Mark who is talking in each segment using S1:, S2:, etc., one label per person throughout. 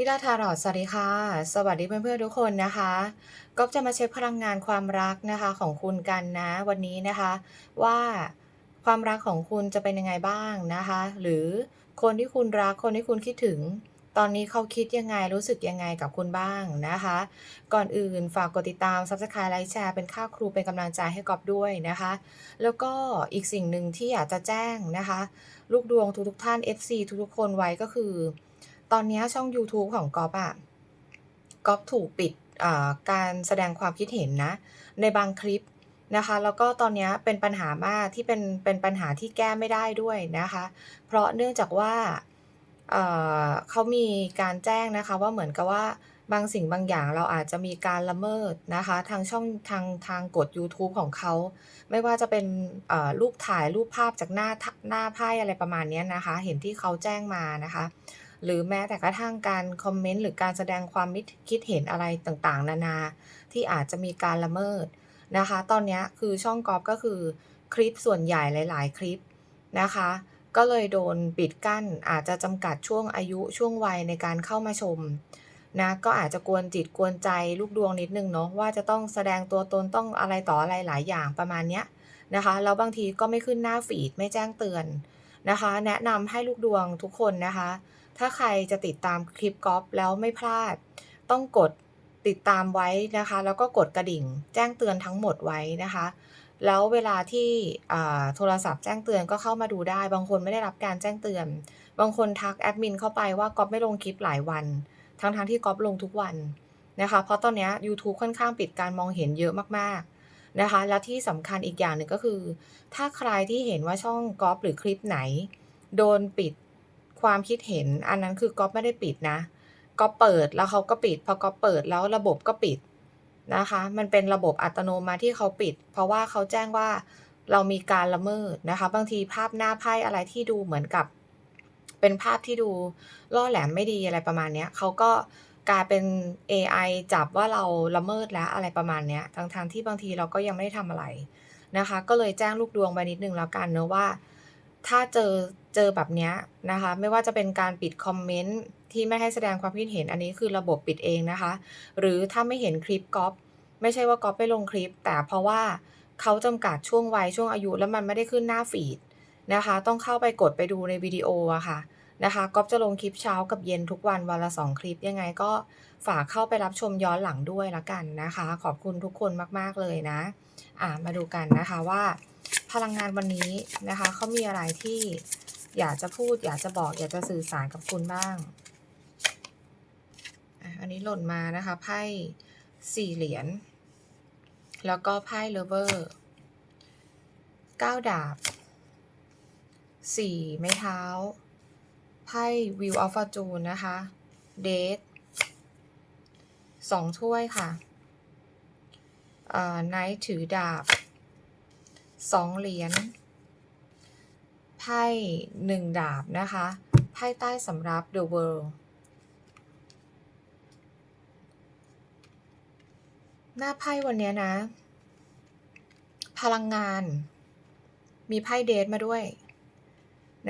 S1: อิราทารอดสวัสดีค่ะ สวัสดีเพื่อนๆทุกคนนะคะก๊อฟจะมาเช็คพลังงานความรักนะคะของคุณกันนะวันนี้นะคะ ว่าความรักของคุณจะเป็นยังไงบ้างนะคะ หรือคนที่คุณรักคนที่คุณคิดถึง ตอนนี้เขาคิดยังไงรู้สึกยังไงกับคุณบ้างนะคะ ก่อนอื่นฝากกดติดตาม Subscribe ไลค์แชร์เป็นค่าครูเป็นกำลังใจให้กอบด้วยนะคะ แล้วก็อีกสิ่งหนึ่งที่อยากจะแจ้งนะคะ ลูกดวงทุกๆท่าน FC ทุกๆคนไว้ก็คือ ตอนนี้ช่อง YouTube ของก๊อฟอะก๊อฟถูกปิดการแสดงความคิดเห็นนะ ในบางคลิปนะคะ แล้วก็ตอนนี้เป็นปัญหามากที่เป็นเป็นปัญหาที่แก้ไม่ได้ด้วยนะคะ เพราะเนื่องจากว่าเขามีการแจ้งนะคะว่าเหมือนกับว่าบางสิ่งบางอย่างเราอาจจะมีการละเมิดนะคะ ทางช่องทางทางกฎ YouTube ของเขา ไม่ว่าจะเป็นรูปถ่ายรูปภาพจากหน้าหน้าไพ่อะไรประมาณนี้นะคะ เห็นที่เขาแจ้งมานะคะ หรือแม้แต่กระทั่งการคอมเมนต์หรือการแสดงความคิดเห็นอะไรต่างๆ นานา ที่อาจจะมีการละเมิดนะคะ ตอนนี้คือช่องกอล์ฟก็คือคลิปส่วนใหญ่หลาย ๆ คลิปนะคะ ก็เลยโดนปิดกั้นอาจจะจำกัดช่วงอายุช่วงวัยในการเข้ามาชมนะก็อาจจะกวนจิตกวนใจลูกดวงนิดนึงเนาะว่าจะต้องแสดงตัวตนต้องอะไรต่ออะไรหลายอย่างประมาณเนี้ยนะคะแล้วบางทีก็ไม่ขึ้นหน้าฟีดไม่แจ้งเตือนนะคะ แนะนำให้ลูกดวงทุกคนนะคะ ถ้าใครจะติดตามคลิปกอล์ฟแล้วไม่พลาด ต้องกดติดตามไว้นะคะ แล้วก็กดกระดิ่งแจ้งเตือนทั้งหมดไว้นะคะ แล้วเวลาที่โทรศัพท์แจ้งเตือนก็เข้ามาดูได้ บางคนไม่ได้รับการแจ้งเตือน บางคนทักแอดมินเข้าไปว่าก๊อฟไม่ลงคลิปหลายวัน ทั้งๆทที่ก๊อฟลงทุกวันนะคะ เพราะตอนนี้ YouTube ค่อนข้างปิดการมองเห็นเยอะมากๆนะคะ และที่สำคัญอีกอย่างหนึ่งก็คือ ถ้าใครที่เห็นว่าช่องก๊อฟหรือคลิปไหน โดนปิด ความคิดเห็นอันนั้นคือก๊อฟไม่ได้ปิดนะก๊อฟเปิดแล้วเขาก็ปิด พอก๊อฟเปิดแล้วระบบก็ปิดนะคะ มันเป็นระบบอัตโนมัติที่เขาปิด เพราะว่าเขาแจ้งว่าเรามีการละเมิดนะคะ บางทีภาพหน้าไพ่อะไรที่ดูเหมือนกับ เป็นภาพที่ดูล่อแหลมไม่ดีอะไรประมาณนี้เขาก็กลายเป็น AI จับว่าเราละเมิดแล้วอะไรประมาณนี้ทั้งทางที่บางทีเราก็ยังไม่ได้ทำอะไรนะคะ ก็เลยแจ้งลูกดวงไปนิดนึงแล้วกันเนอะว่า ถ้าเจอ เจอแบบนี้นะคะ ไม่ว่าจะเป็นการปิดคอมเมนต์ที่ไม่ให้แสดงความคิดเห็นอันนี้คือระบบปิดเองนะคะ หรือถ้าไม่เห็นคลิปก๊อปไม่ใช่ว่าก๊อปไปลงคลิป แต่เพราะว่าเขาจำกัดช่วงวัยช่วงอายุแล้วมันไม่ได้ขึ้นหน้าฟีดนะคะ ต้องเข้าไปกดไปดูในวิดีโออะค่ะนะคะก๊อฟจะลงคลิปเช้ากับเย็นทุกวันวันละสองคลิปยังไงก็ฝากเข้าไปรับชมย้อนหลังด้วยละกันนะคะ ขอบคุณทุกคนมาก ๆ เลยนะ อ่ามาดูกันนะคะว่า พลังงานวันนี้นะคะเขามีอะไรที่ อยากจะพูด อยากจะบอก อยากจะสื่อสารกับคุณบ้าง อันนี้หล่นมานะคะไพ่สี่เหรียญ แล้วก็ไพ่เลเวอร์เก้าดาบสี่ไม้เท้า ไพ่วิวออฟฟอร์จูนนะคะ เดทสองถ้วยค่ะไนท์ถือดาบสองเหรียญ พ่หนึ่งดาบนะคะไพ่ใต้สำรับ The World หน้าไพ่วันนี้นะ พลังงาน มีไพ่เดทมาด้วย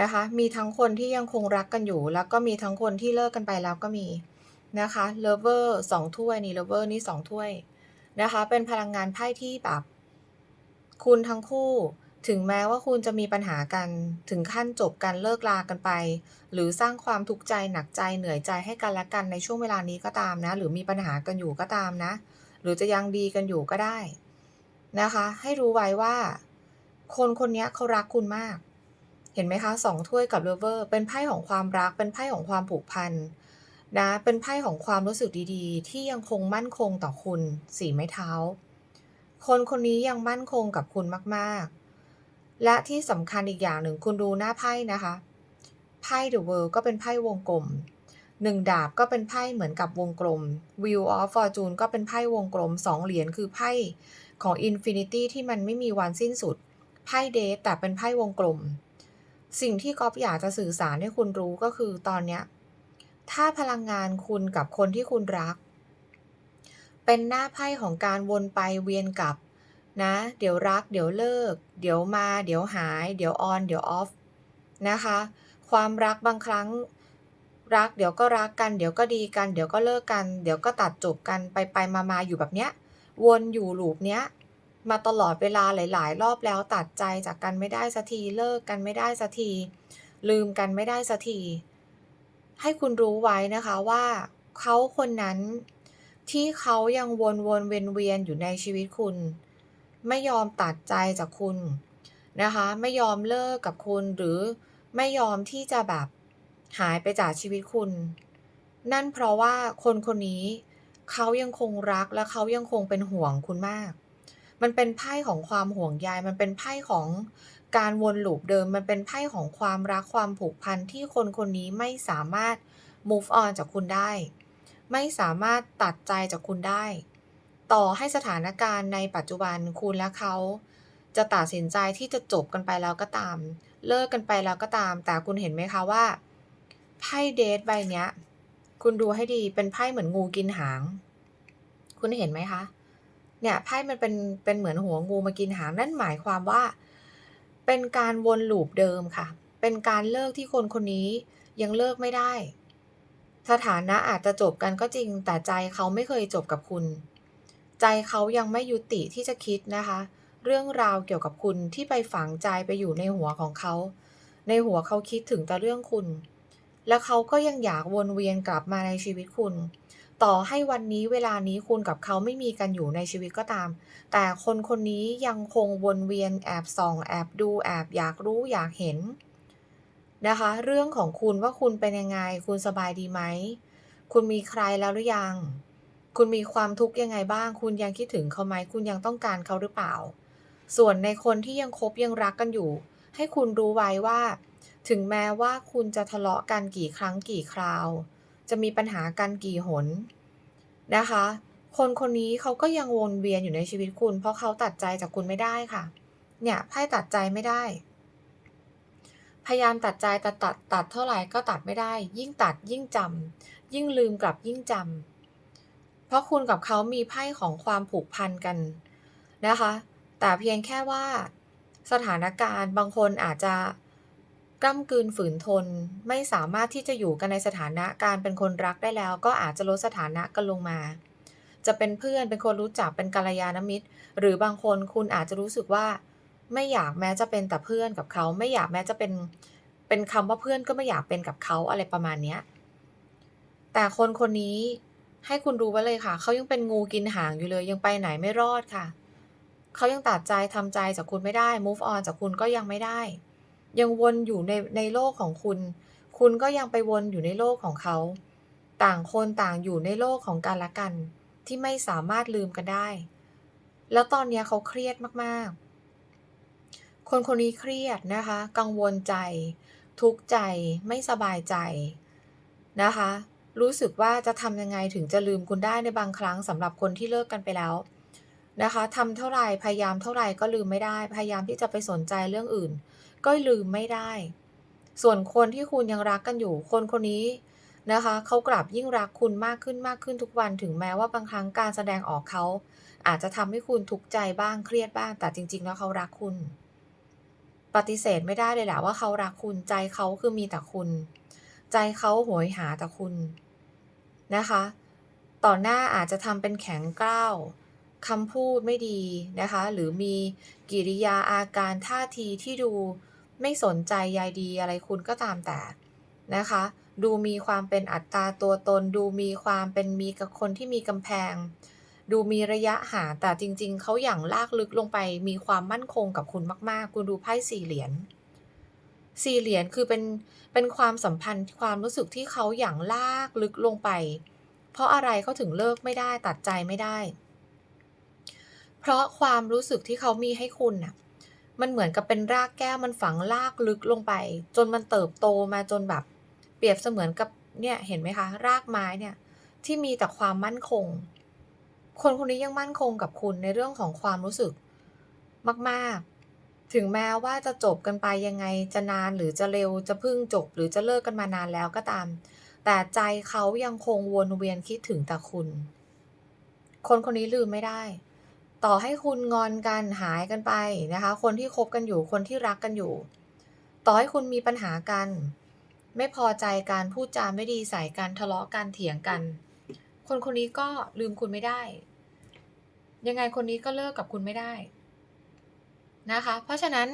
S1: นะคะ มีทั้งคนที่ยังคงรักกันอยู่ แล้วก็มีทั้งคนที่เลิกกันไปแล้วก็มีนะคะเลเวอร์สองถ้วยนี่เลเวอร์นี่สองถ้วยนะคะ เป็นพลังงานไพ่ที่แบบคุณทั้งคู่ ถึงแม้ว่าคุณจะมีปัญหากันถึงขั้นจบกันเลิกลากันไป หรือสร้างความทุกข์ใจหนักใจเหนื่อยใจให้กันและกันในช่วงเวลานี้ก็ตามนะ หรือมีปัญหากันอยู่ก็ตามนะ หรือจะยังดีกันอยู่ก็ได้นะคะ ให้รู้ไว้ว่า คนคนนี้เขารักคุณมาก เห็นไหมคะสองถ้วยกับเลเวอร์เป็นไพ่ของความรักเป็นไพ่ของความผูกพันนะเป็นไพ่ของความรู้สึกดีๆ ที่ยังคงมั่นคงต่อคุณสีไม้เท้า คนคนนี้ยังมั่นคงกับคุณมากๆ และที่สำคัญอีกอย่างหนึ่งคุณดูหน้าไพ่นะคะไพ่ The World ก็เป็นไพ่วงกลมหนึ่งดาบก็เป็นไพ่เหมือนกับวงกลม Wheel of Fortune ก็เป็นไพ่วงกลมสองเหรียญคือไพ่ของ Infinity ที่มันไม่มีวันสิ้นสุด ไพ่เดทแต่เป็นไพ่วงกลม สิ่งที่กอฟอยากจะสื่อสารให้คุณรู้ก็คือตอนเนี้ย ถ้าพลังงานคุณกับคนที่คุณรัก เป็นหน้าไพ่ของการวนไปเวียนกลับ นะ เดี๋ยวรัก เดี๋ยวเลิก เดี๋ยวมา เดี๋ยวหาย เดี๋ยวออน เดี๋ยวออฟนะคะ ความรักบางครั้งรัก เดี๋ยวก็รักกัน เดี๋ยวก็ดีกัน เดี๋ยวก็เลิกกัน เดี๋ยวก็ตัดจบกันไปๆมาๆอยู่แบบเนี้ย วนอยู่ loop เนี้ย มาตลอดเวลาหลาย ๆ รอบแล้วตัดใจจากกันไม่ได้สักทีเลิกกันไม่ได้สักที ลืมกันไม่ได้สักทีให้คุณรู้ไว้นะคะว่าเขาคนนั้นที่เขายังวนๆเวียนๆอยู่ในชีวิตคุณ ไม่ยอมตัดใจจากคุณนะคะ ไม่ยอมเลิกกับคุณหรือไม่ยอมที่จะแบบหายไปจากชีวิตคุณ นั่นเพราะว่าคนคนนี้เขายังคงรักและเขายังคงเป็นห่วงคุณมาก มันเป็นไพ่ของความห่วงใย มันเป็นไพ่ของการวน loop เดิม มันเป็นไพ่ของความรักความผูกพันที่คนคนนี้ไม่สามารถ move on จากคุณได้ ไม่สามารถตัดใจจากคุณได้ ต่อให้สถานการณ์ในปัจจุบันคุณและเขา จะตัดสินใจที่จะจบกันไปแล้วก็ตาม เลิกกันไปแล้วก็ตาม แต่คุณเห็นไหมคะว่าไพ่ Death ใบเนี้ย คุณดูให้ดีเป็นไพ่เหมือนงูกินหาง คุณเห็นไหมคะเนี่ยไพ่มันเป็นเป็นเหมือนหัวงูมากินหางนั่นหมายความว่า เป็นการวน loop เดิมค่ะ เป็นการเลิกที่คนคนนี้ยังเลิกไม่ได้ สถานะอาจจะจบกันก็จริงแต่ใจเขาไม่เคยจบกับคุณ ใจเขายังไม่ยุติที่จะคิดนะคะ เรื่องราวเกี่ยวกับคุณที่ไปฝังใจไปอยู่ในหัวของเขา ในหัวเขาคิดถึงแต่เรื่องคุณ แล้วเขาก็ยังอยากวนเวียนกลับมาในชีวิตคุณ ต่อให้วันนี้เวลานี้คุณกับเขาไม่มีกันอยู่ในชีวิตก็ตาม แต่คนคนนี้ยังคงวนเวียนแอบส่อง แอบดูแอบอยากรู้อยากเห็นนะคะ เรื่องของคุณว่าคุณเป็นยังไง คุณสบายดีไหม คุณมีใครแล้วหรือยัง คุณมีความทุกข์ยังไงบ้าง คุณยังคิดถึงเขาไหม คุณยังต้องการเขาหรือเปล่า ส่วนในคนที่ยังคบยังรักกันอยู่ ให้คุณรู้ไว้ว่า ถึงแม้ว่าคุณจะทะเลาะกันกี่ครั้งกี่คราว จะมีปัญหากันกี่หนนะคะ คนคนนี้เขาก็ยังวนเวียนอยู่ในชีวิตคุณ เพราะเขาตัดใจจากคุณไม่ได้ค่ะ เนี่ยไพ่ตัดใจไม่ได้ พยายามตัดใจแต่ตัดตัดเท่าไหร่ก็ตัดไม่ได้ ยิ่งตัดยิ่งจำยิ่งลืมกลับยิ่งจำ เพราะคุณกับเขามีไพ่ของความผูกพันกันนะคะ แต่เพียงแค่ว่าสถานการณ์บางคนอาจจะก้ำกลืนฝืนทนไม่สามารถที่จะอยู่กันในสถานะการเป็นคนรักได้แล้ว ก็อาจจะลดสถานะกันลงมา จะเป็นเพื่อนเป็นคนรู้จักเป็นกัลยาณมิตร หรือบางคนคุณอาจจะรู้สึกว่า ไม่อยากแม้จะเป็นแต่เพื่อนกับเขา ไม่อยากแม้จะเป็นเป็นคำว่าเพื่อนก็ไม่อยากเป็นกับเขาอะไรประมาณเนี้ยแต่คนคนนี้ ให้คุณรู้ไว้เลยค่ะ เขายังเป็นงูกินหางอยู่เลย ยังไปไหนไม่รอดค่ะ เขายังตัดใจทำใจจากคุณไม่ได้ move on จากคุณก็ยังไม่ได้ ยังวนอยู่ในในโลกของคุณ คุณก็ยังไปวนอยู่ในโลกของเขา ต่างคนต่างอยู่ในโลกของกันและกัน ที่ไม่สามารถลืมกันได้ แล้วตอนนี้เขาเครียดมากๆ คนคนนี้เครียดนะคะ กังวลใจ ทุกข์ใจ ไม่สบายใจนะคะ รู้สึกว่าจะทำยังไงถึงจะลืมคุณได้ในบางครั้งสำหรับคนที่เลิกกันไปแล้วนะคะทำเท่าไหร่พยายามเท่าไหร่ก็ลืมไม่ได้ พยายามที่จะไปสนใจเรื่องอื่น ก็ลืมไม่ได้ ส่วนคนที่คุณยังรักกันอยู่ คนคนนี้นะคะเขากลับยิ่งรักคุณมากขึ้นมากขึ้นทุกวันถึงแม้ว่าบางครั้งการแสดงออกเขาอาจจะทำให้คุณทุกข์ใจบ้างเครียดบ้าง แต่จริง ๆ แล้วเขารักคุณ ปฏิเสธไม่ได้เลยแหละว่าเขารักคุณใจเขาคือมีแต่คุณ ใจเขาโหยหาแต่คุณ นะคะ ต่อหน้าอาจจะทำเป็นแข็งกร้าวคำพูดไม่ดีนะคะ หรือมีกิริยาอาการท่าทีที่ดูไม่สนใจใยดีอะไรคุณก็ตามแต่นะคะ ดูมีความเป็นอัตตาตัวตน ดูมีความเป็นมีกับคนที่มีกำแพง ดูมีระยะห่างแต่จริง ๆเขาอย่างลากลึกลงไปมีความมั่นคงกับคุณมาก ๆ คุณดูไพ่สี่เหรียญ สี่เหรียญคือเป็นเป็นความสัมพันธ์ความรู้สึกที่เขาอย่างลากลึกลงไป เพราะอะไรเขาถึงเลิกไม่ได้ตัดใจไม่ได้ เพราะความรู้สึกที่เขามีให้คุณน่ะมันเหมือนกับเป็นรากแก้วมันฝังลากลึกลงไป จนมันเติบโตมาจนแบบ เปรียบเสมือนกับเนี่ยเห็นไหมคะ รากไม้เนี่ยที่มีแต่ความมั่นคง คนคนนี้ยังมั่นคงกับคุณในเรื่องของความรู้สึกมาก ๆ ถึงแม้ว่าจะจบกันไปยังไงจะนานหรือจะเร็วจะพิ่งจบ หรือจะเลิกกันมานานแล้วก็ตาม แต่ใจเขายังคงวนเวียนคิดถึงแต่คุณ คนคนนี้ลืมไม่ได้ ต่อให้คุณงอนกันหายกันไปนะคะ คนที่คบกันอยู่คนที่รักกันอยู่ ต่อให้คุณมีปัญหากัน ไม่พอใจการพูดจาไม่ดีใส่กันทะเลาะกันเถียงกัน คนคนนี้ก็ลืมคุณไม่ได้ ยังไงคนนี้ก็เลิกกับคุณไม่ได้ นะคะ เพราะฉะนั้น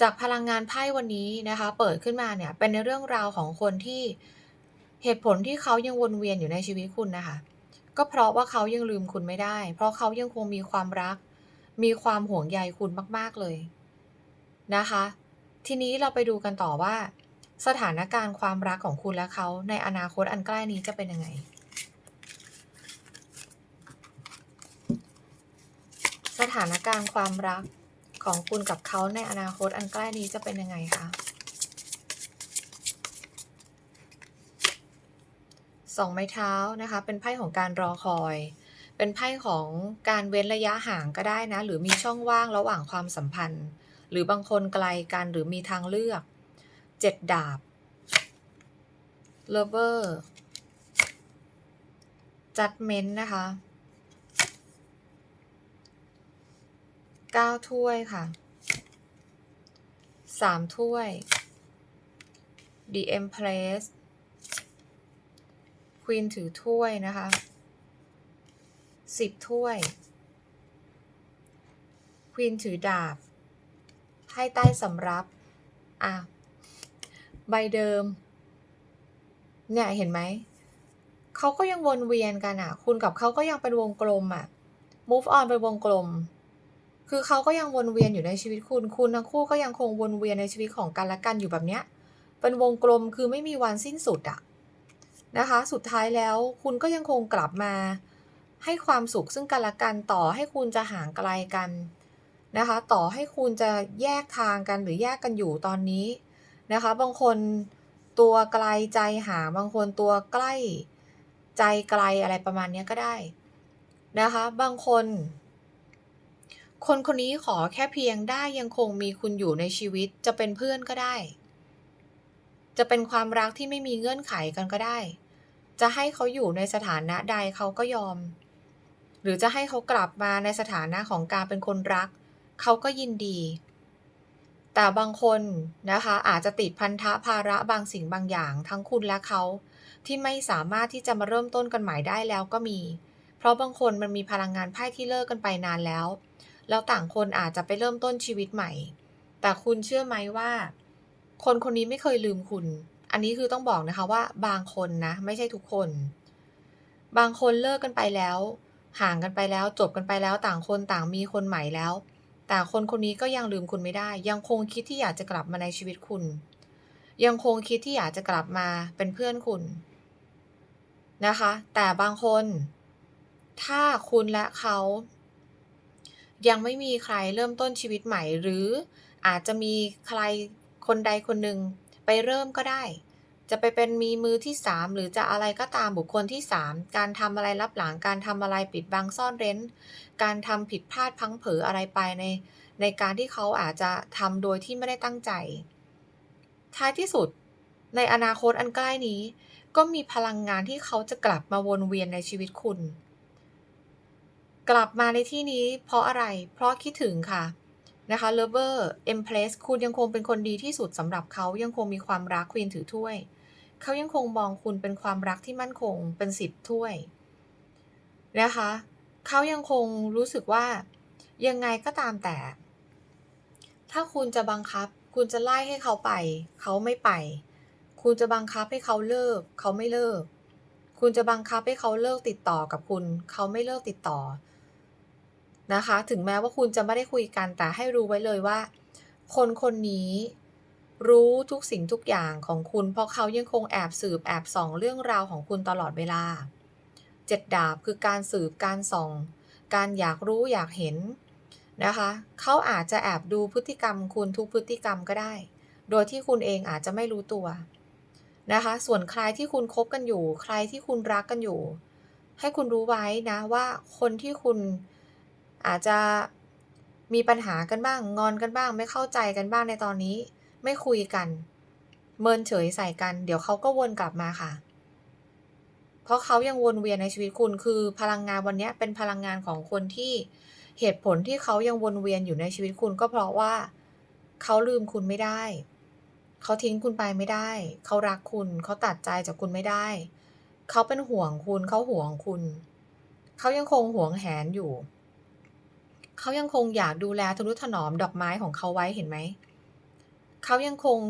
S1: จากพลังงานไพ่วันนี้นะคะ เปิดขึ้นมาเนี่ยเป็นในเรื่องราวของคนที่เหตุผลที่เขายังวนเวียนอยู่ในชีวิตคุณนะคะ ก็เพราะว่าเขายังลืมคุณไม่ได้ เพราะเขายังคงมีความรัก มีความห่วงใยคุณมากๆเลยนะคะ ทีนี้เราไปดูกันต่อว่า สถานการณ์ความรักของคุณและเขาในอนาคตอันใกล้นี้จะเป็นยังไง สถานการณ์ความรักของคุณกับเขาในอนาคตอันใกล้นี้จะเป็นยังไงคะสองไม้เท้านะคะ เป็นไพ่ของการรอคอย เป็นไพ่ของการเว้นระยะห่างก็ได้นะ หรือมีช่องว่างระหว่างความสัมพันธ์ หรือบางคนไกลกันหรือมีทางเลือกเจ็ดดาบ lover judgment นะคะ ก้าถ้วยค่ะสามถ้วย the empress queen ถือถ้วยนะคะสิบถ้วย queen ถือดาบ ให้ใต้สำรับ อะ ใบเดิม เนี่ยเห็นไหม เขาก็ยังวนเวียนกันอะ คุณกับเขาก็ยังเป็นวงกลมอะ move on เป็นวงกลม คือเขาก็ยังวนเวียนอยู่ในชีวิตคุณ คุณทั้งคู่ก็ยังคงวนเวียนในชีวิตของกันและกันอยู่แบบเนี้ย เป็นวงกลมคือไม่มีวันสิ้นสุดอะนะคะ สุดท้ายแล้วคุณก็ยังคงกลับมา ให้ความสุขซึ่งกันและกันต่อให้คุณจะห่างไกลกันนะคะ ต่อให้คุณจะแยกทางกันหรือแยกกันอยู่ตอนนี้นะคะ บางคนตัวไกลใจห่างบางคนตัวใกล้ใจไกลอะไรประมาณนี้ก็ได้นะคะ บางคน คนคนนี้ขอแค่เพียงได้ยังคงมีคุณอยู่ในชีวิตจะเป็นเพื่อนก็ได้ จะเป็นความรักที่ไม่มีเงื่อนไขกันก็ได้ จะให้เขาอยู่ในสถานะใดเขาก็ยอม หรือจะให้เขากลับมาในสถานะของการเป็นคนรัก เขาก็ยินดี แต่บางคนนะคะ อาจจะติดพันธะภาระบางสิ่งบางอย่างทั้งคุณและเขา ที่ไม่สามารถที่จะมาเริ่มต้นกันใหม่ได้แล้วก็มี เพราะบางคนมันมีพลังงานไพ่ที่เลิกกันไปนานแล้ว แล้วต่างคนอาจจะไปเริ่มต้นชีวิตใหม่ แต่คุณเชื่อไหมว่า คนคนนี้ไม่เคยลืมคุณ อันนี้คือต้องบอกนะคะว่าบางคนนะ ไม่ใช่ทุกคน บางคนเลิกกันไปแล้ว ห่างกันไปแล้วจบกันไปแล้วต่างคนต่างมีคนใหม่แล้ว แต่คนคนนี้ก็ยังลืมคุณไม่ได้ ยังคงคิดที่อยากจะกลับมาในชีวิตคุณ ยังคงคิดที่อยากจะกลับมาเป็นเพื่อนคุณนะคะ แต่บางคน ถ้าคุณและเขา ยังไม่มีใครเริ่มต้นชีวิตใหม่ หรืออาจจะมีใครคนใดคนหนึ่งไปเริ่มก็ได้ จะไปเป็นมีมือที่สามหรือจะอะไรก็ตามบุคคลที่สามการทำอะไรรับหลังการทำอะไรปิดบังซ่อนเร้น การทำผิดพลาดพังเผออะไรไปใน ในการที่เขาอาจจะทำโดยที่ไม่ได้ตั้งใจ ท้ายที่สุด ในอนาคตอันใกล้นี้ ก็มีพลังงานที่เขาจะกลับมาวนเวียนในชีวิตคุณ กลับมาในที่นี้เพราะอะไร เพราะคิดถึงค่ะนะคะ lover empress คุณยังคงเป็นคนดีที่สุดสำหรับเขายังคงมีความรักควีนถือถ้วย เขายังคงมองคุณเป็นความรักที่มั่นคงเป็นสิบถ้วยนะคะเขายังคงรู้สึกว่ายังไงก็ตามแต่ ถ้าคุณจะบังคับ คุณจะไล่ให้เขาไป เขาไม่ไป คุณจะบังคับให้เขาเลิก เขาไม่เลิก คุณจะบังคับให้เขาเลิกติดต่อกับคุณ เขาไม่เลิกติดต่อ นะคะ ถึงแม้ว่าคุณจะไม่ได้คุยกันแต่ให้รู้ไว้เลยว่า คนคนนี้รู้ทุกสิ่งทุกอย่างของคุณ เพราะเขายังคงแอบสืบแอบส่องเรื่องราวของคุณตลอดเวลาเจ็ดดาบคือการสืบการส่อง การอยากรู้อยากเห็นนะคะเขาอาจจะแอบดูพฤติกรรมคุณทุกพฤติกรรมก็ได้ โดยที่คุณเองอาจจะไม่รู้ตัวนะคะ ส่วนใครที่คุณคบกันอยู่ ใครที่คุณรักกันอยู่ ให้คุณรู้ไว้นะว่าคนที่คุณ อาจจะมีปัญหากันบ้าง งอนกันบ้าง ไม่เข้าใจกันบ้างในตอนนี้ ไม่คุยกัน เมินเฉยใส่กัน เดี๋ยวเขาก็วนกลับมาค่ะ เพราะเขายังวนเวียนในชีวิตคุณ คือพลังงานวันนี้เป็นพลังงานของคนที่เหตุผลที่เขายังวนเวียนอยู่ในชีวิตคุณก็เพราะว่า เขาลืมคุณไม่ได้ เขาทิ้งคุณไปไม่ได้ เขารักคุณ เขาตัดใจจากคุณไม่ได้ เขาเป็นห่วงคุณ เขาห่วงคุณ เขายังคงห่วงแหนอยู่ เขายังคงอยากดูแลทนุถนอมดอกไม้ของเขาไว้เห็นไหม เขายังคง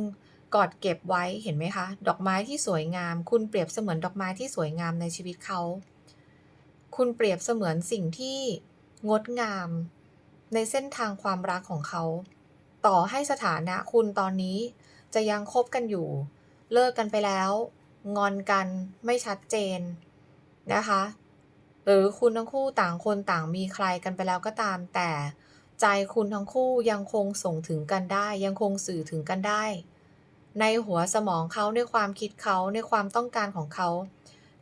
S1: กอดเก็บไว้เห็นไหมคะ ดอกไม้ที่สวยงาม คุณเปรียบเสมือนดอกไม้ที่สวยงามในชีวิตเขา คุณเปรียบเสมือนสิ่งที่งดงาม ในเส้นทางความรักของเขา ต่อให้สถานะคุณตอนนี้จะยังคบกันอยู่ เลิกกันไปแล้ว งอนกันไม่ชัดเจนนะคะ หรือคุณทั้งคู่ต่างคนต่างมีใครกันไปแล้วก็ตาม แต่ใจคุณทั้งคู่ยังคงส่งถึงกันได้ ยังคงสื่อถึงกันได้ ในหัวสมองเขาในความคิดเขาในความต้องการของเขา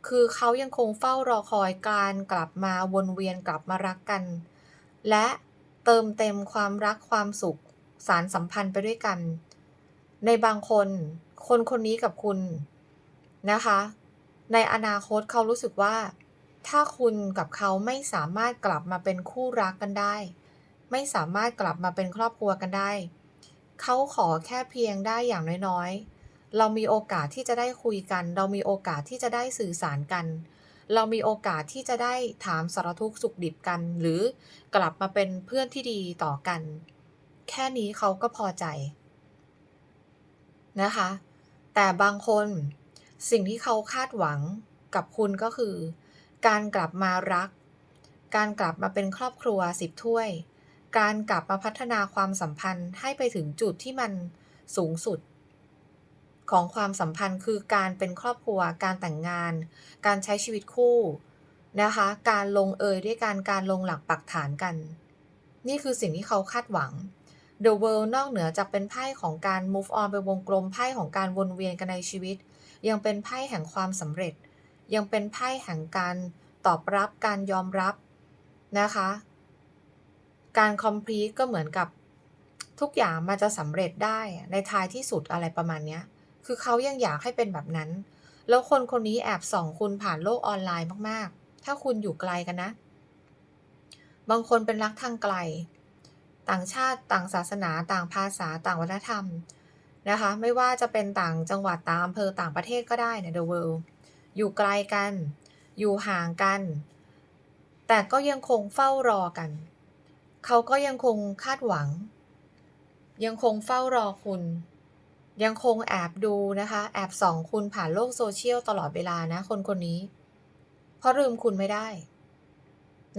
S1: คือเขายังคงเฝ้ารอคอยการกลับมาวนเวียนกลับมารักกัน และเติมเต็มความรักความสุขสารสัมพันธ์ไปด้วยกัน ในบางคน คนคนนี้กับคุณนะคะ ในอนาคตเขารู้สึกว่า ถ้าคุณกับเขาไม่สามารถกลับมาเป็นคู่รักกันได้ ไม่สามารถกลับมาเป็นครอบครัวกันได้ เขาขอแค่เพียงได้อย่างน้อยๆ เรามีโอกาสที่จะได้คุยกัน เรามีโอกาสที่จะได้สื่อสารกัน เรามีโอกาสที่จะได้ถามสารทุกข์สุขดิบกัน หรือกลับมาเป็นเพื่อนที่ดีต่อกัน แค่นี้เขาก็พอใจนะคะ แต่บางคนสิ่งที่เขาคาดหวังกับคุณก็คือ การกลับมารัก การกลับมาเป็นครอบครัวสิบถ้วย การกลับมาพัฒนาความสัมพันธ์ให้ไปถึงจุดที่มันสูงสุด ของความสัมพันธ์คือการเป็นครอบครัว การแต่งงาน การใช้ชีวิตคู่นะคะ การลงเอยด้วยการการลงหลักปักฐานกัน นี่คือสิ่งที่เขาคาดหวัง The World นอกเหนือจากเป็นไพ่ของการ move on ไปวงกลมไพ่ของการวนเวียนกันในชีวิต ยังเป็นไพ่แห่งความสำเร็จ ยังเป็นไพ่แห่งการตอบรับการยอมรับนะคะ การ complete ก็เหมือนกับทุกอย่างมันจะสำเร็จได้ในท้ายที่สุดอะไรประมาณนี้คือเขายังอยากให้เป็นแบบนั้น แล้วคนคนนี้แอบส่องคุณผ่านโลกออนไลน์มากๆ ถ้าคุณอยู่ไกลกันนะ บางคนเป็นรักทางไกล ต่างชาติต่างศาสนาต่างภาษาต่างวัฒนธรรมนะคะ ไม่ว่าจะเป็นต่างจังหวัดต่างอำเภอต่างประเทศก็ได้ใน The World อยู่ไกลกัน อยู่ห่างกัน แต่ก็ยังคงเฝ้ารอกัน เขาก็ยังคงคาดหวัง ยังคงเฝ้ารอคุณ ยังคงแอบดูนะคะ แอบส่องคุณผ่านโลกโซเชียลตลอดเวลานะคนคนนี้ เพราะลืมคุณไม่ได้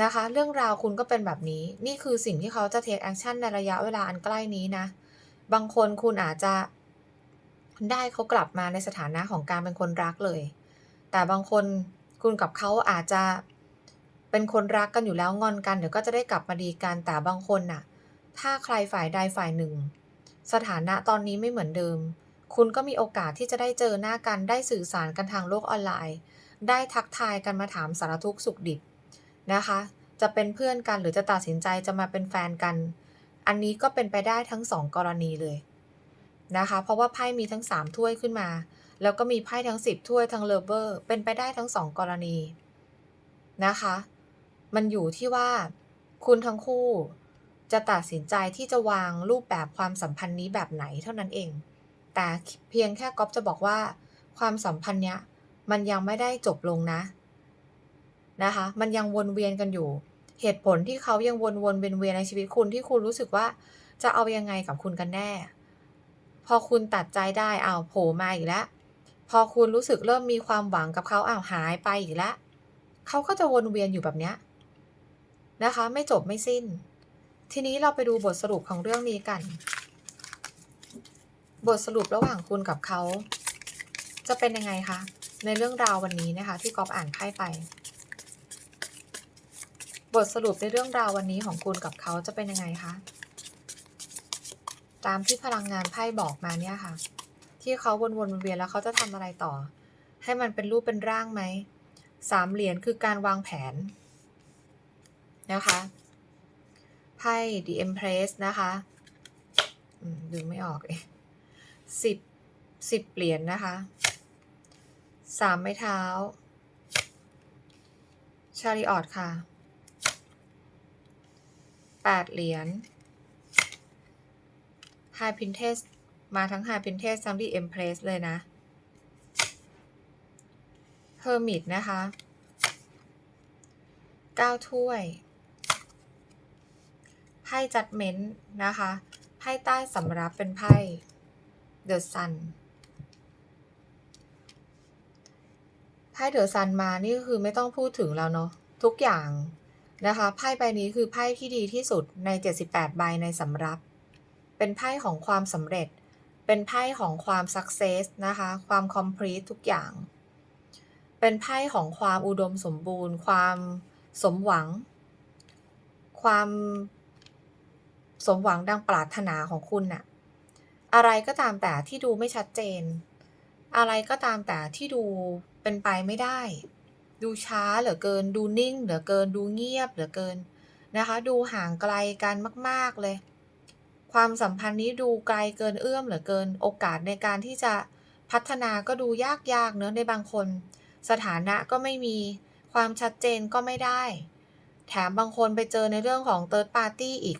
S1: นะคะ เรื่องราวคุณก็เป็นแบบนี้ นี่คือสิ่งที่เขาจะเทคแอคชั่นในระยะเวลาอันใกล้นี้นะ บางคนคุณอาจจะได้เขากลับมาในสถานะของการเป็นคนรักเลย แต่บางคนคุณกับเขาอาจจะเป็นคนรักกันอยู่แล้วงอนกันเดี๋ยวก็จะได้กลับมาดีกันแต่บางคนน่ะ ถ้าใครฝ่ายใดฝ่ายหนึ่ง สถานะตอนนี้ไม่เหมือนเดิม คุณก็มีโอกาสที่จะได้เจอหน้ากันได้สื่อสารกันทางโลกออนไลน์ ได้ทักทายกันมาถามสารทุกข์สุขดิบนะคะ จะเป็นเพื่อนกันหรือจะตัดสินใจจะมาเป็นแฟนกัน อันนี้ก็เป็นไปได้ทั้งสองกรณีเลยนะคะ เพราะว่าไพ่มีทั้งสามถ้วยขึ้นมา แล้วก็มีไพ่ทั้งสิบถ้วยทั้งเลเวอร์เป็นไปได้ทั้งสองกรณีนะคะ มันอยู่ที่ว่า คุณทั้งคู่จะตัดสินใจที่จะวางรูปแบบความสัมพันธ์นี้แบบไหนเท่านั้นเอง แต่เพียงแค่ก๊อฟจะบอกว่า ความสัมพันธ์เนี้ยมันยังไม่ได้จบลงนะนะคะ มันยังวนเวียนกันอยู่ เหตุผลที่เขายังวนวนเวียนเวียนในชีวิตคุณที่คุณรู้สึกว่าจะเอายังไงกับคุณกันแน่ พอคุณตัดใจได้เอาโผล่มาอีกแล้ว พอคุณรู้สึกเริ่มมีความหวังกับเขาอ้าวหายไปอีกแล้วเขาก็จะวนเวียนอยู่แบบเนี้ยนะคะ ไม่จบไม่สิ้น ทีนี้เราไปดูบทสรุปของเรื่องนี้กัน บทสรุประหว่างคุณกับเขา จะเป็นยังไงคะในเรื่องราววันนี้นะคะ ที่กอบอ่านไพ่ไป บทสรุปในเรื่องราววันนี้ของคุณกับเขาจะเป็นยังไงคะตามที่พลังงานไพ่บอกมาเนี่ยค่ะ ที่เขาวนวนเวียนแล้วเขาจะทำอะไรต่อ ให้มันเป็นรูปเป็นร่างไหมสามเหรียญคือการวางแผนนะคะไพ่ The Empress นะคะดึงไม่ออกเองสิบสิบเหรียญนนะคะสามไม้เท้า ชาริออตค่ะแปดเหรียญ High Princess มาทั้ง High Princess ทั้ง The Empress เลยนะ Hermit นะคะ9ถ้วยไพ่ Judgment นะคะไพ่ใต้สำรับเป็นไพ่ The Sun ไพ่ The Sun มานี่ก็คือไม่ต้องพูดถึงแล้วเนาะทุกอย่างนะคะไพ่ใบนี้คือไพ่ที่ดีที่สุดใน 78 ใบในสำรับ เป็นไพ่ของความสำเร็จ เป็นไพ่ของความ success นะคะ ความ complete ทุกอย่าง เป็นไพ่ของความอุดมสมบูรณ์ ความสมหวัง ความสมหวังดังปรารถนาของคุณน่ะ อะไรก็ตามแต่ที่ดูไม่ชัดเจน อะไรก็ตามแต่ที่ดูเป็นไปไม่ได้ ดูช้าเหลือเกิน ดูนิ่งเหลือเกิน ดูเงียบเหลือเกินนะคะ ดูห่างไกลกันมาก ๆเลย ความสัมพันธ์นี้ดูไกลเกินเอื้อมเหลือเกิน โอกาสในการที่จะพัฒนาก็ดูยากๆเนอะในบางคน สถานะก็ไม่มี ความชัดเจนก็ไม่ได้ แถมบางคนไปเจอในเรื่องของ Third Party อีก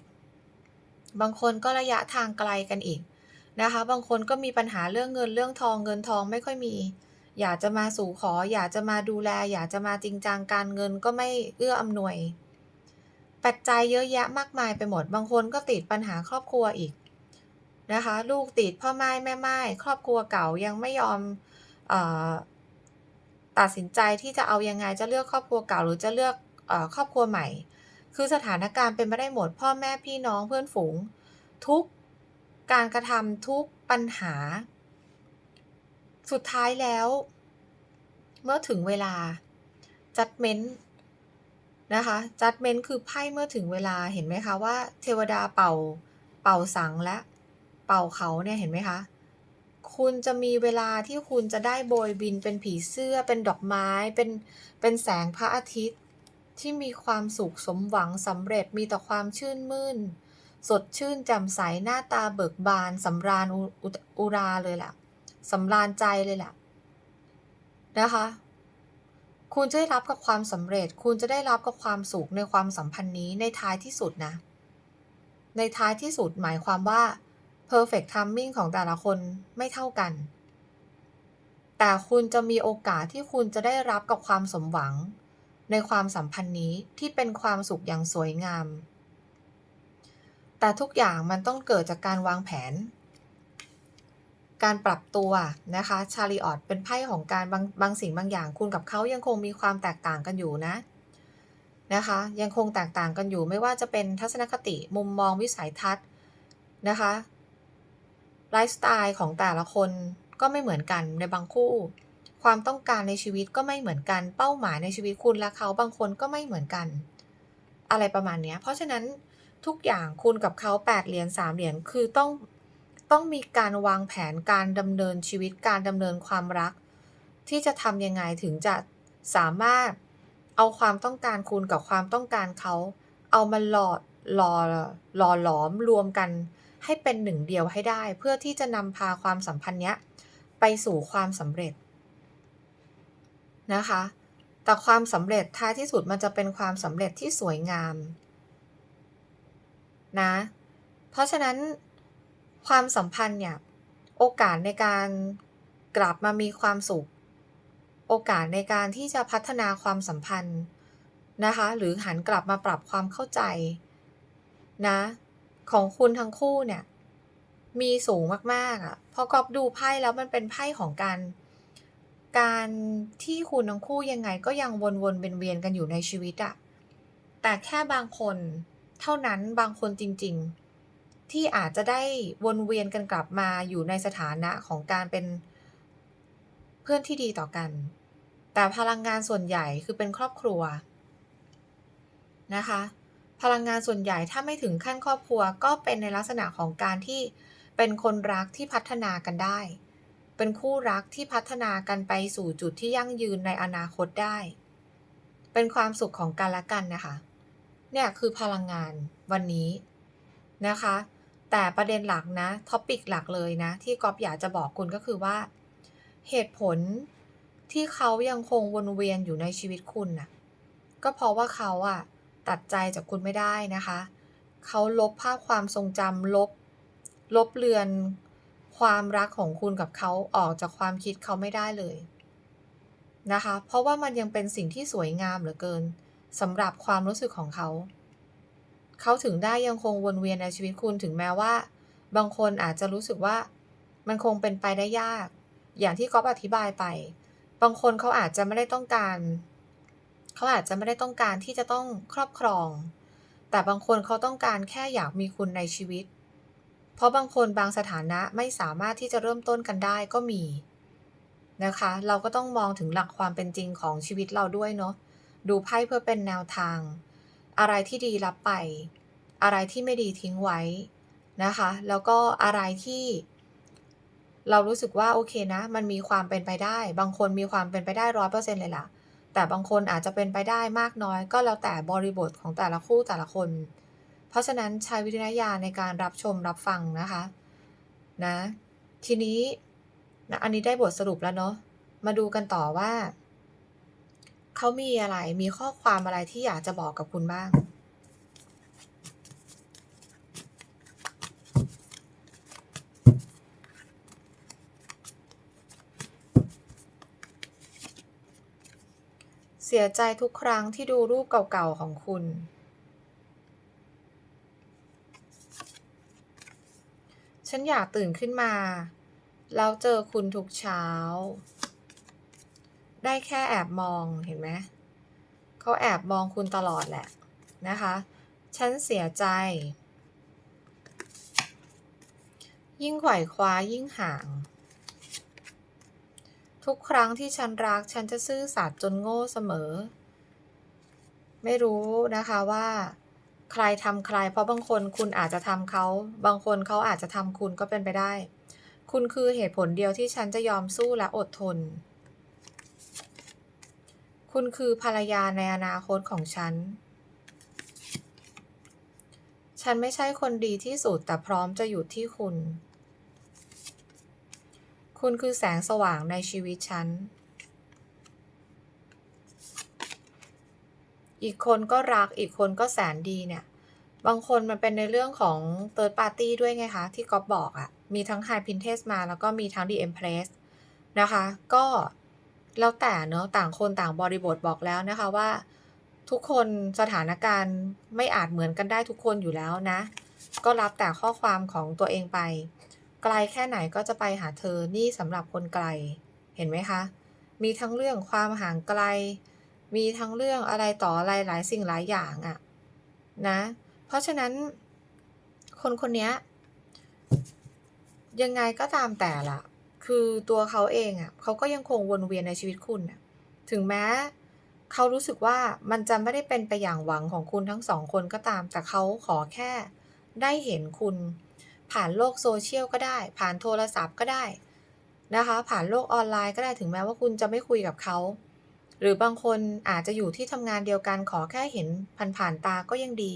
S1: บางคนก็ระยะทางไกลกันอีกนะคะ บางคนก็มีปัญหาเรื่องเงินเรื่องทองเงินทองไม่ค่อยมี อยากจะมาสู่ขอ อยากจะมาดูแล อยากจะมาจริงจังการเงินก็ไม่เอื้ออำนวย ปัจจัยเยอะแยะมากมายไปหมด บางคนก็ติดปัญหาครอบครัวอีกนะคะ ลูกติดพ่อไม่แม่ไม่ครอบครัวเก่ายังไม่ยอมอตัดสินใจที่จะเอายังไงจะเลือกครอบครัวเก่าหรือจะเลือกอครอบครัวใหม่ คือสถานการณ์เป็นไปได้หมด พ่อแม่พี่น้องเพื่อนฝูง ทุกการกระทำทุกปัญหา สุดท้ายแล้ว เมื่อถึงเวลา Judgment น นะคะ Judgment คือไพ่เมื่อถึงเวลาเห็นไหมคะว่าเทวดาเป่าเป่าสังและ เป่าเขาเนี่ยเห็นไหมคะ คุณจะมีเวลาที่คุณจะได้โบยบินเป็นผีเสื้อเป็นดอกไม้เป็นเป็นแสงพระอาทิตย์ที่มีความสุขสมหวังสำเร็จมีแต่ความชื่นมื่น สดชื่นแจ่มใสหน้าตาเบิกบานสำราญอุอุอุราเลยแหละสำราญใจเลยแหละนะคะ คุณจะได้รับกับความสำเร็จ คุณจะได้รับกับความสุขในความสัมพันธ์นี้ในท้ายที่สุดนะ ในท้ายที่สุดหมายความว่าเพอร์เฟกต์ timing ของแต่ละคนไม่เท่ากัน แต่คุณจะมีโอกาสที่คุณจะได้รับกับความสมหวัง ในความสัมพันธ์นี้ที่เป็นความสุขอย่างสวยงาม แต่ทุกอย่างมันต้องเกิดจากการวางแผน การปรับตัวนะคะ Chariot เป็นไพ่ของการบางบางสิ่งบางอย่าง คุณกับเขายังคงมีความแตกต่างกันอยู่นะนะคะ ยังคงแตกต่างกันอยู่ไม่ว่าจะเป็นทัศนคติมุมมองวิสัยทัศน์นะคะไลฟ์สไตล์ของแต่ละคนก็ไม่เหมือนกันในบางคู่ ความต้องการในชีวิตก็ไม่เหมือนกัน เป้าหมายในชีวิตคุณและเขาบางคนก็ไม่เหมือนกัน อะไรประมาณนี้เพราะฉะนั้นทุกอย่างคุณกับเขา8เหรียญ3เหรียญคือต้อง ต้องมีการวางแผนการดำเนินชีวิตการดำเนินความรัก ที่จะทำยังไงถึงจะสามารถเอาความต้องการคุณกับความต้องการเขา เอามาหล่อหล่อหล่อหลอมรวมกันให้เป็นหนึ่งเดียวให้ได้ เพื่อที่จะนำพาความสัมพันธ์เนี้ยไปสู่ความสำเร็จนะคะ แต่ความสำเร็จท้ายที่สุดมันจะเป็นความสำเร็จที่สวยงามนะ เพราะฉะนั้น ความสัมพันธ์เนี่ย โอกาสในการกลับมามีความสุข โอกาสในการที่จะพัฒนาความสัมพันธ์นะคะ หรือหันกลับมาปรับความเข้าใจนะ ของคุณทั้งคู่เนี่ย มีสูงมากๆอะพอก๊อฟดูไพ่แล้วมันเป็นไพ่ของการการที่คุณทั้งคู่ยังไงก็ยังวนๆเวียนๆกันอยู่ในชีวิตอะแต่แค่บางคนเท่านั้นบางคนจริง ๆ ที่อาจจะได้วนเวียนกันกลับมาอยู่ในสถานะของการเป็นเพื่อนที่ดีต่อกัน แต่พลังงานส่วนใหญ่คือเป็นครอบครัวนะคะ พลังงานส่วนใหญ่ถ้าไม่ถึงขั้นครอบครัวก็เป็นในลักษณะของการที่เป็นคนรักที่พัฒนากันได้ เป็นคู่รักที่พัฒนากันไปสู่จุดที่ยั่งยืนในอนาคตได้ เป็นความสุขของกันและกันนะคะ เนี่ยคือพลังงานวันนี้นะคะ แต่ประเด็นหลักนะ topic หลักเลยนะ ที่ก๊อฟอยากจะบอกคุณก็คือว่า เหตุผลที่เขายังคงวนเวียนอยู่ในชีวิตคุณน่ะก็เพราะว่าเขาอะตัดใจจากคุณไม่ได้นะคะ เขาลบภาพความทรงจำลบ ลบเลือนความรักของคุณกับเขาออกจากความคิดเขาไม่ได้เลยนะคะ เพราะว่ามันยังเป็นสิ่งที่สวยงามเหลือเกินสำหรับความรู้สึกของเขา เขาถึงได้ยังคงวนเวียนในชีวิตคุณถึงแม้ว่า บางคนอาจจะรู้สึกว่า มันคงเป็นไปได้ยาก อย่างที่ก๊อฟอธิบายไป บางคนเขาอาจจะไม่ได้ต้องการ เขาอาจจะไม่ได้ต้องการที่จะต้องครอบครอง แต่บางคนเขาต้องการแค่อยากมีคุณในชีวิต เพราะบางคนบางสถานะไม่สามารถที่จะเริ่มต้นกันได้ก็มีนะคะ เราก็ต้องมองถึงหลักความเป็นจริงของชีวิตเราด้วยเนาะดูไพ่เพื่อเป็นแนวทาง อะไรที่ดีรับไป อะไรที่ไม่ดีทิ้งไว้นะคะ แล้วก็อะไรที่ เรารู้สึกว่าโอเคนะ มันมีความเป็นไปได้ บางคนมีความเป็นไปได้ร้อยเปอร์เซ็นเลยล่ะ แต่บางคนอาจจะเป็นไปได้มากน้อย ก็แล้วแต่บริบทของแต่ละคู่แต่ละคน เพราะฉะนั้นใช้วิจารณญาณในการรับชมรับฟังนะคะนะทีนี้นะอันนี้ได้บทสรุปแล้วเนาะมาดูกันต่อว่า เขามีอะไร มีข้อความอะไรที่อยากจะบอกกับคุณบ้าง เสียใจทุกครั้งที่ดูรูปเก่าๆของคุณ ฉันอยากตื่นขึ้นมา แล้วเจอคุณทุกเช้า ได้แค่แอบมองเห็นไหมเขาแอบมองคุณตลอดแหละนะคะ ฉันเสียใจ ยิ่งไขว่คว้ายิ่งห่าง ทุกครั้งที่ฉันรักฉันจะซื่อสัตย์จนโง่เสมอ ไม่รู้นะคะว่าใครทำใคร เพราะบางคนคุณอาจจะทำเขา บางคนเขาอาจจะทำคุณก็เป็นไปได้ คุณคือเหตุผลเดียวที่ฉันจะยอมสู้และอดทน คุณคือภรรยาในอนาคตของฉัน ฉันไม่ใช่คนดีที่สุดแต่พร้อมจะอยู่ที่คุณ คุณคือแสงสว่างในชีวิตฉัน อีกคนก็รักอีกคนก็แสนดีเนี่ย บางคนมันเป็นในเรื่องของ third party ด้วยไงคะ ที่ก๊อฟบอกอะ่ะ มีทั้ง High Princess มาแล้วก็มีทั้ง The Empress นะคะ ก็ แล้วแต่เนอะต่างคนต่างบริบทบอกแล้วนะคะว่า ทุกคนสถานการณ์ไม่อาจเหมือนกันได้ทุกคนอยู่แล้วนะ ก็รับแต่ข้อความของตัวเองไป ไกลแค่ไหนก็จะไปหาเธอนี่สำหรับคนไกล เห็นไหมคะ มีทั้งเรื่องความห่างไกล มีทั้งเรื่องอะไรต่ออะไรหลายสิ่งหลายอย่างอะนะ เพราะฉะนั้น คนคนนี้ยังไงก็ตามแต่ละ คือตัวเขาเองอะเขาก็ยังคงวนเวียนในชีวิตคุณอะถึงแม้เขารู้สึกว่ามันจะไม่ได้เป็นไปอย่างหวังของคุณทั้งสองคนก็ตาม แต่เขาขอแค่ได้เห็นคุณ ผ่านโลกโซเชียลก็ได้ ผ่านโทรศัพท์ก็ได้นะคะ ผ่านโลกออนไลน์ก็ได้ถึงแม้ว่าคุณจะไม่คุยกับเขา หรือบางคนอาจจะอยู่ที่ทำงานเดียวกัน ขอแค่เห็นผ่านผ่านตาก็ยังดี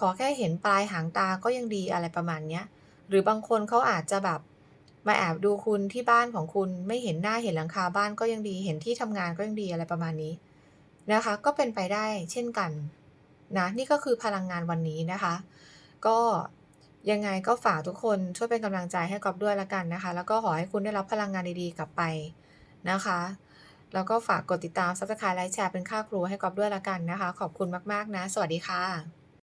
S1: ขอแค่เห็นปลายหางตาก็ยังดีอะไรประมาณเนี้ยหรือบางคนเขาอาจจะแบบ มาแอบดูคุณที่บ้านของคุณไม่เห็นหน้าเห็นหลังคาบ้านก็ยังดี เห็นที่ทำงานก็ยังดีอะไรประมาณนี้นะคะ ก็เป็นไปได้เช่นกันนะนี่ก็คือพลังงานวันนี้นะคะ ก็ยังไงก็ฝากทุกคนช่วยเป็นกำลังใจให้กอบด้วยละกันนะคะ แล้วก็ขอให้คุณได้รับพลังงานดีๆกลับไปนะคะแล้วก็ฝากกดติดตามซับสไครต์ไลค์แชร์เป็นค่าครูให้กอบด้วยละกันนะคะ ขอบคุณมาก ๆ นะ สวัสดีค่ะ